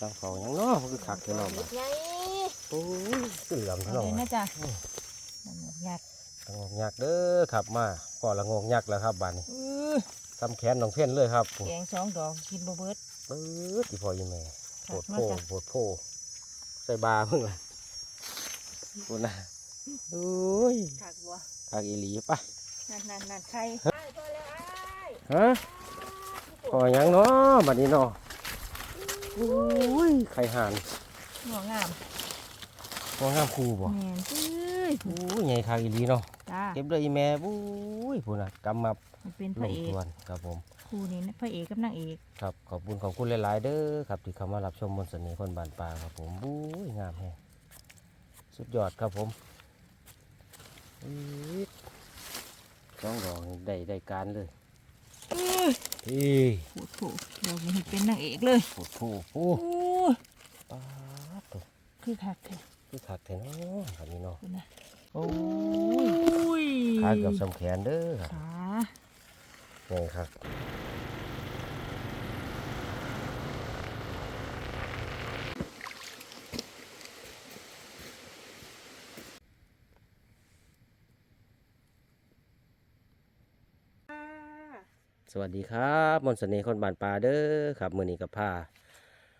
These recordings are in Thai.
ตั้งเขาหยังเนาะมันคือคักเท่าเนาะบัดใหญ่โอ้ยคือเหลือมเอาเท่าเลยเนาะนะจ๊ะนั่นหมวกยักษ์ละงอกยักษ์เด้อครับมาก่อละงอกยักษ์แล้วครับบานนี้อื้อทำแขนน้องเพี้ยนเลยครับแกงสองดอกกินบ่เบิดปื๊ดอีพอยีแม่โผค่ะดโพมาจ้ะโผดโพใส่บาเพิ่งละพูดนะโอ้ยผักบัวคักอีหลีปะนั่นนั่นนั่นไข่ไอ้พอแล้วไอ้ฮะพอหยังเนาะบัดนี้เนาะ โอ้ยไข่ห่านหัวงามมองห้ามครูบ่แม่นเอ้ยโอ้ยใหญ่คักอีหลีเนาะจ้าเก็บเลยอีแม่บุ้ยพูดนะกำมับมันเป็นพลระงเอกทวนครับผม คู่นี้นะพระเอกกับนางเอกครับขอบคุณขอบคุณหลาย ๆ เด้อครับที่เข้ามารับชมบนเสน่ห์คนบานปลาครับผมบุ้ยงามแฮงสุดยอดครับผมอี๊ดสองดอกนี่ได้ได้การเลย อื้ออีโอ้โหเราเห็นเป็นนางเอกเลยโอ้โหโอ้โอ้ยปาดตัวคือคักแท้คือขาดแท้เนาะแบบนี้เนาะคุณนะโอ้โอ้ยยขาเกือบสำแขนเด้อครับขา นี่ครับ สวัสดีครับมนต์เสน่ห์คนบานปลาเด้อครับมือนี้กับผ้า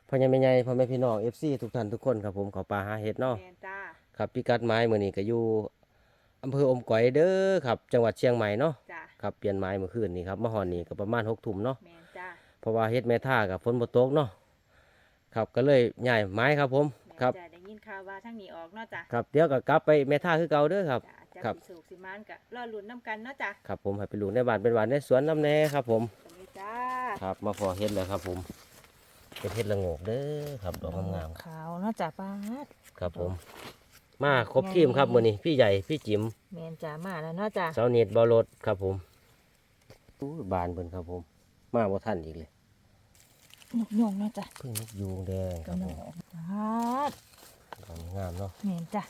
พ่อใหญ่แม่ใหญ่พ่อแม่พี่น้องเอฟซีทุกท่านทุกคนครับผมขอปลาหาเห็ดเนาะแม่นจ้าครับพิกัดไม้มือนี้ก็อยู่อำเภออมก๋อยเด้อครับ จังหวัดเชียงใหม่เนาะจ้าครับเปลี่ยนไม้เมื่อคืนนี้ครับมาหอนนี่ก็ประมาณหกทุ่มเนาะแม่นจ้าเพราะว่าเฮ็ดแม่ท่ากับฝนบ่ตกเนาะครับก็เลยย้ายไม้ครับผมแม่นครับ จ้าได้ ยินข่าวว่าทั้งนี้ออกเนาะจ้าครับเดี๋ยวก็กลับไปแม่ท่าคือเก่าเด้อครับ จ้าจะครับ สิสูกสิมานกะรอลุ้นน้ำกันเนาะจ้าครับผมให้ไปลูกในบ้านเป็นหวานในสวนน้ำแน่ครับผม ตรงนี้จ้าครับมาพอเฮ็ดแล้วครับผมเป็นเฮ็ดละโงกเด้อครับดอกงามขาวเนาะจ้าป้าดๆครับผม มาครบทีมครับมื้อนี้พี่ใหญ่พี่จิ๋มแม่นจ้ามาแล้วเนาะจ้าเสาเน็ตบอลรถครับผมอู้ยบานเพิ่นครับผม มาบ่ทันอีกเลยนกยงเนาะจ้าเพิ่งนกยูงแดงครับกำผลังมออกป้าด ดอกงามเนาะแม่นจ้า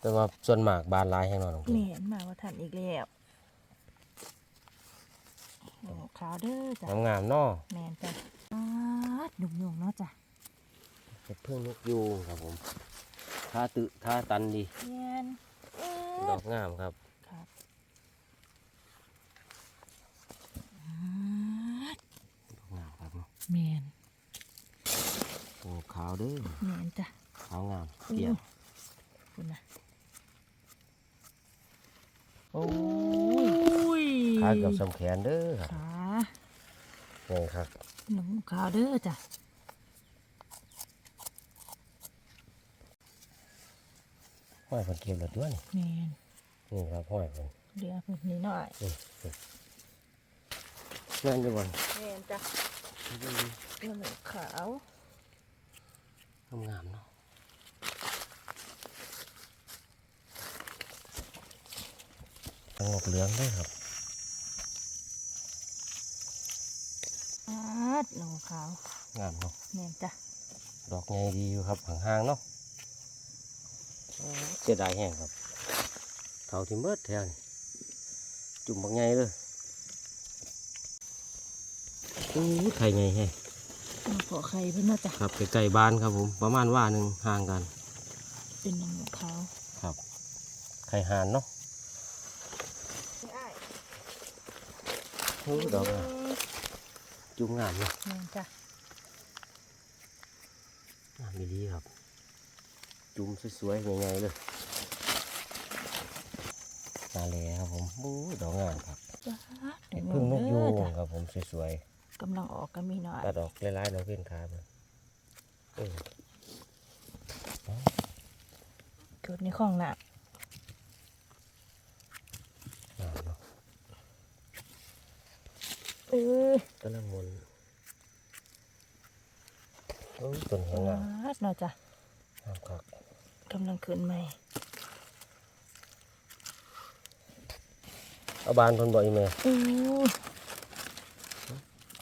แต่ว่าส่วนมากบานหลายแห่งเนาะน้องเพิ่นแม่นมาว่าทันอีกแล้วโอ้ขาวเด้อจ้างามๆเนาะแม่นจ้าป้าดนกยงเนาะจ้าเฮ็ดเพิ่งนกยูงครับผมท่าตึท่าตันดีแม่นเอิ้ดนอกงามครับครับป้าดดอกงามครับเนาะแม่นโอ้ขาวเด้อแม่นจ้าขาวงามเกี่ยวคุณนะโอ้อุ้ยขาเกือบสำแขนเด้อครับขานี่ครับหนูขาวเด้อจ้ะห้อยเพิ่นเก็บแล้วตัวนี่แม่นนี่ครับห้อยเพิ่นเดี๋ยวเพิ่นนิดหน่อยนี่นี่นั่นอยู่บ่แม่นจ้ะหนูขาวงามๆเนาะ สงบเหลืองเด้ครับอาดหนูขาวงามเนาะแม่นจ้ะดอกใหญ่ดีอยู่ครับห่างๆเนาะเสียดายแห้งครับเขาที่เมิดแถวนี่จุ่มบักใหญ่เลยอู้ไข่ใหญ่แห้งหนูขอไข่เพิ่นเนาจ้ะครับไก่บ้านครับผมประมาณว่าหนึ่งห่างกัน เป็นหนูขาวครับ ไข่หานเนาะ โอ้ดอกงามจุ่มงามเนาะแม่นจ้ะงามดีครับ จุ่มสวยๆใหญ่ๆเลยนาเลครับผมโอ้ดอกงามครับจ้ะเห็ดพึ่งนกยูเด้งจ้ะครับผมสวยกำลังออกก็มีหน่อยๆตัดออกหลายๆน้องเพื่อนขาเลยเออเกิดในคลองน่ะงามเนาะ เออกำลังมนโอ้ยต้นแหงงามอาดเนาะจ้ะงามครับกำลังขึ้นใหม่เอาบานเพิ่นบ่อีแม่อู้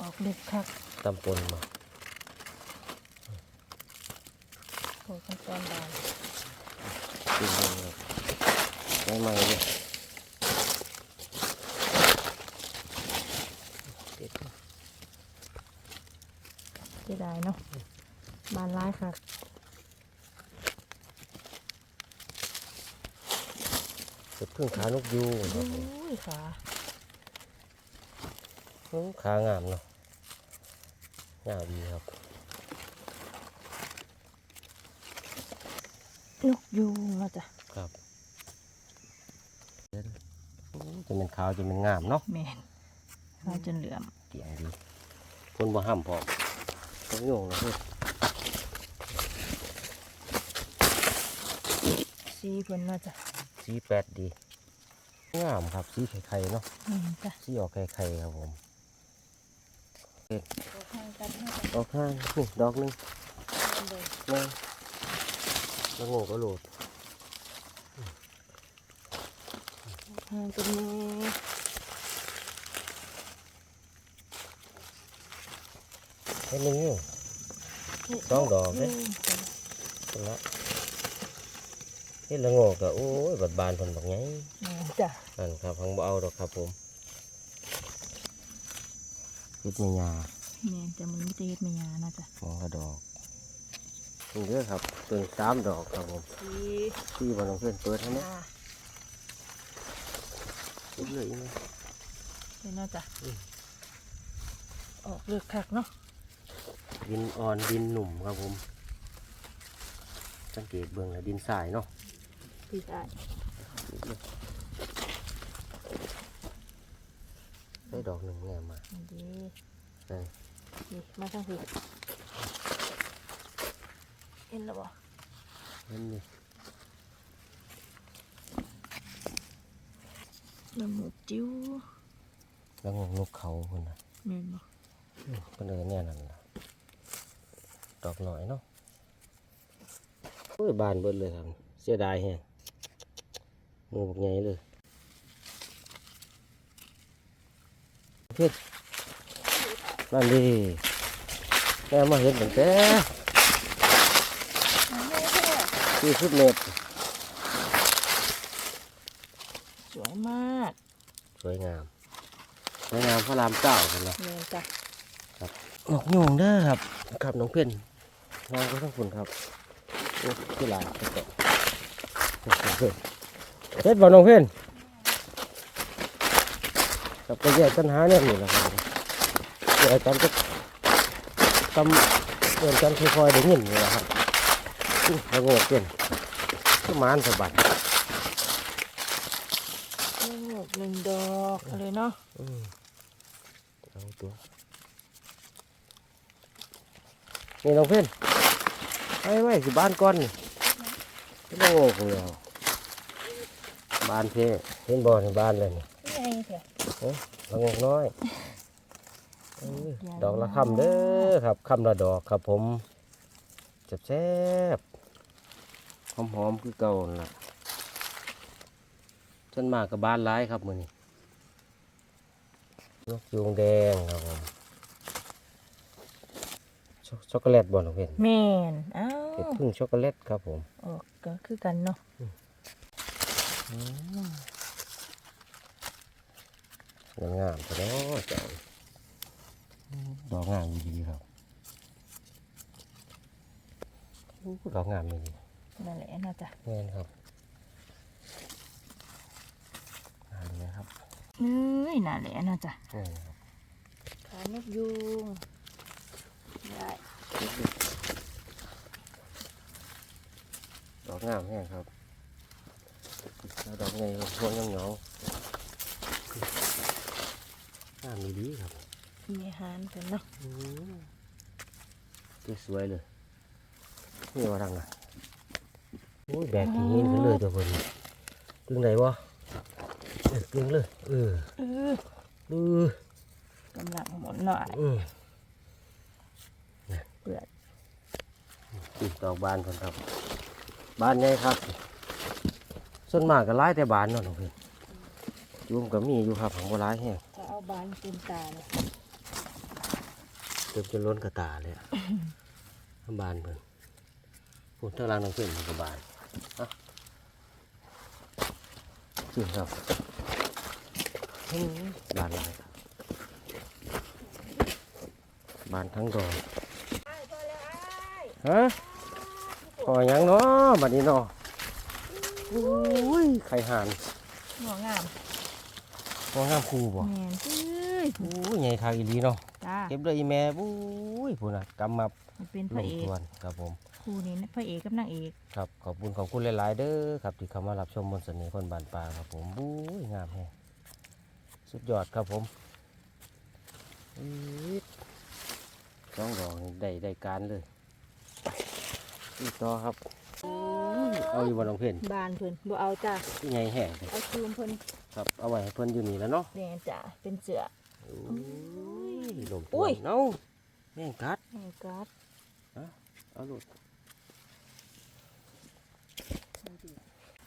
ออกเล็กคักตำปนมาโอ้ขั้นตอนบานกินเลยไม่ไหม่เลยติด เสียดายเนาะบานร้ายค่ะเก็บพึ่งขานกยูงคโอ้รับผมยขาโอ้ขางามเนาะงามดีครับ นกยูงเนาะจ้ะครับเดินโอ้จะเป็นขาวจะเป็นงามเนาะแม่นขาจนเหลื่อมเตียงดีคนบ่ห้ามพอ ต้องโยงนะเพื่อนสีเพิ่นเนาะจ้ะสีแปดดีงามครับสีไข่ๆเนาะอืมจ้ะสีออกไข่ๆครับผมทางกันให้ดอกข้างนี่ดอกหนึงกันเลยแม่งแล้วโง่ก็โหลดทางกันนี้ เห็นหนึ่งอยู่สองดอกเด้คนละเห็นละโง่ก็โอ้ยบัดบานคนบอกไงแม่นจ้ะนั่นครับพังบ่เอาดอกครับผมเฮ็ดเมียาแม่นจ้ะมันไม่จะเฮ็ดไม่ยานะจ้ะมองกระดอกนี่เด้อครับตัวสามดอกครับผมสีที่บอลงเพื่อนเปิดให้ไหมอ่าปุ๊บเลยอีกไหมเห็นเนาะจ้ะอืมออกเลือกคักเนาะ ดินอ่อนดินหนุ่มครับผม สังเกตเบื้องแล้วดินทรายเนาะพี่ได้ได้ดอกหนึ่งแง่มาดีใช่นี่มาทางพี่เห็นแล้วบ่เห็นนี่น้ำหมูจิ้วแล้วงงนกเขาคนนะแม่นบ่คนเดินเนี่ยนั่นล่ะ ดอกหน่อยเนาะโอ้ยบานเบิดเลยครับ เสียดายแฮงงูบักใหญ่เลยเพื่อนนั่นดิแม่มาเห็นตั้งแต่ที่สุดเมตรสวยมาก สวยงาม สวยงามพระรามเก้าคนละแม่นจ้ะนกยูงเด้อครับ ครับน้องเพื่อน งานก็ทั้งคุณครับโอ้ที่หลายก็เตะเฮ็ดบ่น้องเพื่อนกับไปแยกปัญหาเนี่ยนี่แหละครับเดี๋ยวอาจารย์ก็ทำเดินกันค่อยๆได้ยินนี่แหละครับอื้อระโงกเกินก็มานสะบัดโอ้หนึ่งดอกเอาเลยเนาะอืมเอาตัวนี่น้องเพื่อน ไว้ไว้สิบ้านก่อนนี่ไม่ต้องโง่กูแล้วบ้านเพ่เห็นบ่อในบ้านเลยนี่นี่ไงเถอะละงกน้อยเอ้ยดอกละคำเด้อครับคำละดอกครับผมแซ่บๆหอมๆคือเก่านั่นล่ะจนมากกับบ้านร้ายครับมือนี้นกยูงแดงครับผม ช็อกช็อกโกแลตบ่น้องเพื่อนแม่นอ้าวเห็ดพึ่งช็อกโกแลตครับผมออกก็คือกันเนาะงามงามๆแต่แล้วเจ้าดอกงามดีๆครับอู้ดอกงามดีนั่นแหละน่าจะแน่นครับงามเลยครับเอ้ยนั่นแหละน่าจะแน่นครับขานกยูง ได้ดอกงามแห้งครับแล้วดอกไงพวงยังเหงาๆงามดีๆครับมีอาหารกันเนาะอืมสวยๆเลยนี่ว่าดังอะโอ้ยแบกอย่างนี้ขึ้นเลยตัวคนตึงไหนวะเออตึงเลยเออเออเออกำลังหมดหน่อยอืม เปลือกติดดอกบานคนครับบานไงครับ ส่วนมากก็ร้ายแต่บานเนาะน้องเพื่อนอยุ่มก็มีอยู่ครับของโบร้ายแห้งถ้าเอาบานเต็มตาเลยเติมจนล้นกระตาเลยอะบานเพิ่นพูดเท่าไรน้องเพื่อนมันก็บานอะจริงครับอืมบานอะไรครับบานทั้งดอก ฮะพอหยังเนาะบัดนี้เนาะโอ้ยไข่ห่านหัวงามมองห้ามครูบ่แมนเอ้ยโอ้ยใหญ่คางอีหลีเนาะจ้าเก็บเลยอีแม่บุ้ยพูดนะกำมับมันเป็นพลระงเอกทวนครับผมคู่นี้นะพระเอกกับนางเอกครับขอบคุณขอบคุณหลาย ๆ เด้อครับที่เข้ามารับชมบนเสน่ห์คนบานปลาครับผมบุ้ยงามแฮะสุดยอดครับผมอี๊ดสองดอกนี่ได้ได้การเลย อีกต่อครับอุ้ยเอาอยู่บนลงเพนบานเพิ่นบ่เอาจ้าที่ไงแห้งเลยเอาคืนเพิ่นครับเอาไว้ให้เพิ่นอยู่นี่แล้วเนาะแมนจ้าเป็นเสืออุ้ยลงทอุ้วนยเอ้าแม่งกัดแมงกัดเอาลูก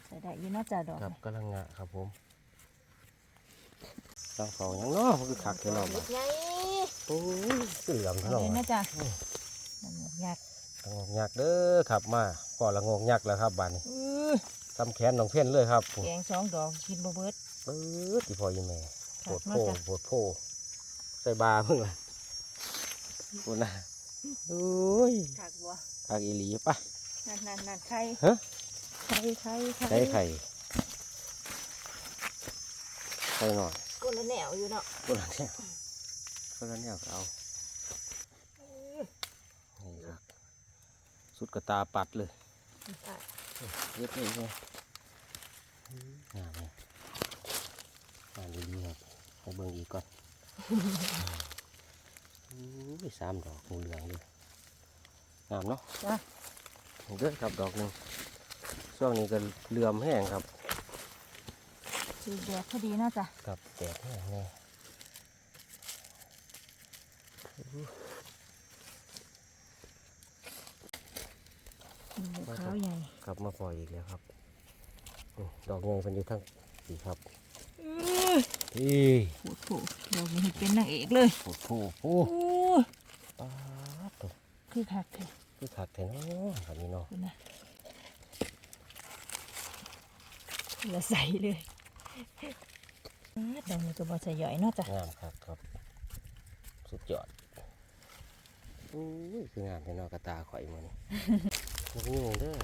ใส่ได้อยินน่าจะดอกครับกำลังงะครับผมตั้งเฝ้าหยังเนาะมันคือคักแค่เนาะบัดใหญ่โอ้ยคือเหลือมเอาเท่าเห็นไหร่นะจ้านั่นหมวกยักษ์ ละงอกยักษ์เด้อครับมาก่อละงอกยักษ์แล้วครับบานนี้อื้อทำแขนน้องเพี้ยนเลยครับแกงสองดอกกินบ่เบิดปื๊ดที่พอยีแม่โผคัดกโพเนาะจ้ะโผดโพใส่บาเพิ่งล่ะคุนะโอ้ยคักบ่คักอีหลีปะนั่นนั่นนั่นไข่ฮะไข่ไข่ใส่ไข่ใส่หน่อยก้นละแนวอยู่เนาะคนละเนี่ยคนละเนี่ยก็เอานี่ครับ สุดกระตาปัดเลยอะเย็บเลยไงงามเลยงามดีๆครับให้เบิ่งอีกก่อนอู้ยสามดอกงูเหลืองเลยงามเนาะจ้าเด้อครับดอกหนึ่งช่วงนี้ก็เหลื่อมแห้งครับสีแดงพอดีเนาะจ้ะกับแดดแห้งแน่ หมูขาวใหญ่ครับมาปล่อยอีกแล้วครับอืมดอกใหญ่เป็นอยู่ทั้งสีครับอื้ออีโหโหดอกนี้เป็นนางเอกเลยโอ้โหโอ้โหโอ้ยป๊าดตัวคือคักแท้คือขาดแท้เนาะแบบนี้เนาะคุณนะเหลือใส่เลยอ้าดอกนี้ก็บอใส่ย่อยเนาะจ้ะงามครับครับ สุดยอดอุ้ยคืองามแต่เนาะกระตาข่อยมือนี่ นกยูงเด้อ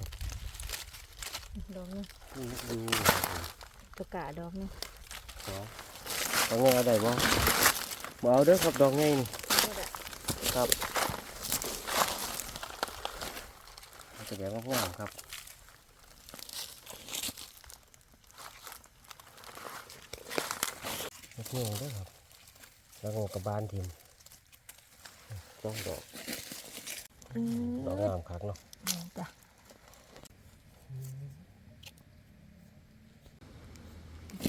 ดอกนี้นี่นกยูงตะกาดอกนี้ขอดอกใหญ่เอาได้บ่บ่เอาเด้อครับดอกใหญ่นี่ครับเอาจะแบบงามๆครับนกยูงเด้อครับ แล้วก็กระบาลทิมจ้องดอกอืดอกองามคักเนาะ จ้ะ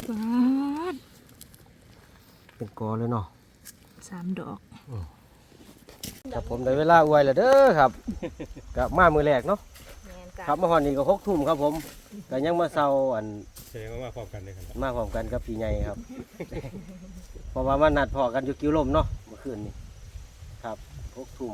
ฟาดเป็นกอเลยเนาะสามดอกครับผมได้เวลาอวยแล้วเด้อครับกับมามือแรกเนาะแมนจ้ะครับมาหอนนี่ก็หกทุ่มครับผมก็ยังมาเศร้าอันแสดงว่ามาพร้อมกันเลยครับมาพร้อมกันกับปีใหญ่ครับ เพราะว่ามันนัดพอกันอยู่กิ้วลมเนาะเมื่อคืนนี้ครับหกทุ่ม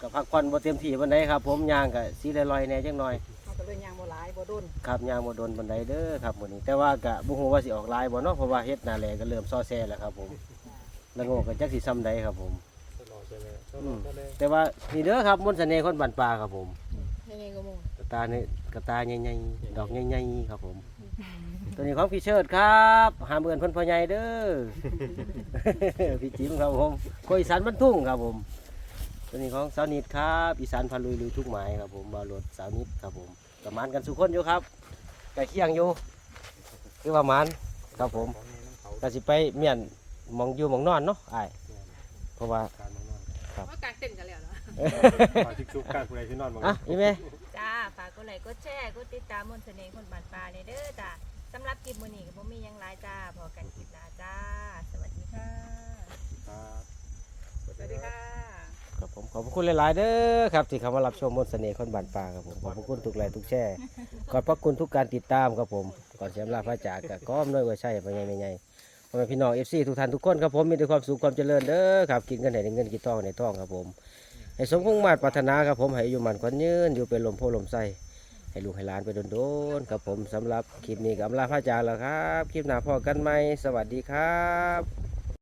กับพักผ่อนบ่เต็มที่วันใดครับ ผมย่างกับสีลอยๆแหน่จังหน่อยเขาก็เลยยางบ่หลายบ่โดนครับย่างบ่โดนบันไดเด้อครับมื้อนี้ แต่ว่ากะบ่ฮู้ว่าสิออกลายบ่เนาะเพราะว่าเฮ็ดหน้าแลก็เริ่มซ้อแซ่แล้วครับ ผมแล้วโง่ก็จักสิซ้ำใดครับผมทดลองใช่ไหมทดอืลองมก็ได้แต่ว่านี่เด้อครับมนต์เสน่ห์คนบ้านป่าครับผมยังไงก็มงกระตาเนี่ยกระตาใหญ่ๆดอกใหญ่ๆครับผม ตัวนี้ของพี่เชิดครับหาเมือนเพิ่นพ่อใหญ่เด้อ พี่จิ๋มครับผมกอีสานบรรทุ่งครับผม ตัวนี้ของสาวนิดครับอีสานพาลุยลุยทุกหมายครับผมบาวรถสาวนิดครับผมประมาณกันสุกคนอยู่ครับไก่เคียงอยู่คือประมาณครับผมของนี้น้ำเขาก็สิไปเมียนหมองอยู่หมองนอนเนาะอ้ายเพราะว่าการมานอนว่ากางเต้นกันแล้วเนาะปลาทิกซุกการผู้ใดที่นอนบางอะอีแม่จ้าฝากกดไลค์กดแชร์กดติดตามมนต์เสน่ห์คนบานปลาเนี่ยเด้อจ้าสำหรับคลิปมื้อนี้ก็บ่มีหยังหลายจ้าพอกันคลิปหน้าจ้า สวัสดีค่ะ ครับ สวัสดีค่ะ ครับผม ขอบพระคุณหลาย ๆ เด้อครับที่เข้ามารับชมมนต์เสน่ห์คนบ้านป่าครับผมขอบพระคุณทุกไลค์ทุกแชร์ขอบพระคุณทุกการติดตามครับผมก่อนเสียมลาพระจากกับก้อมน้อยว่าใช่ไปไงไม่ไงพ่อแม่พี่น้องเอฟซีทุกท่านทุกคนครับผมมีแต่ความสุขความเจริญเด้อครับกินกันไหนได้เงินกินทองในทองครับผมให้สมคงมาตรปรารถนาครับผมให้อยู่มันควันยืนอยู่เป็นลมโพลมไส้ให้ลูกให้หลานไปโดนๆครับผมสำหรับคลิปนี้กับอำลาพระจากแล้วครับ คลิปหน้าพอกันไหมสวัสดีครับ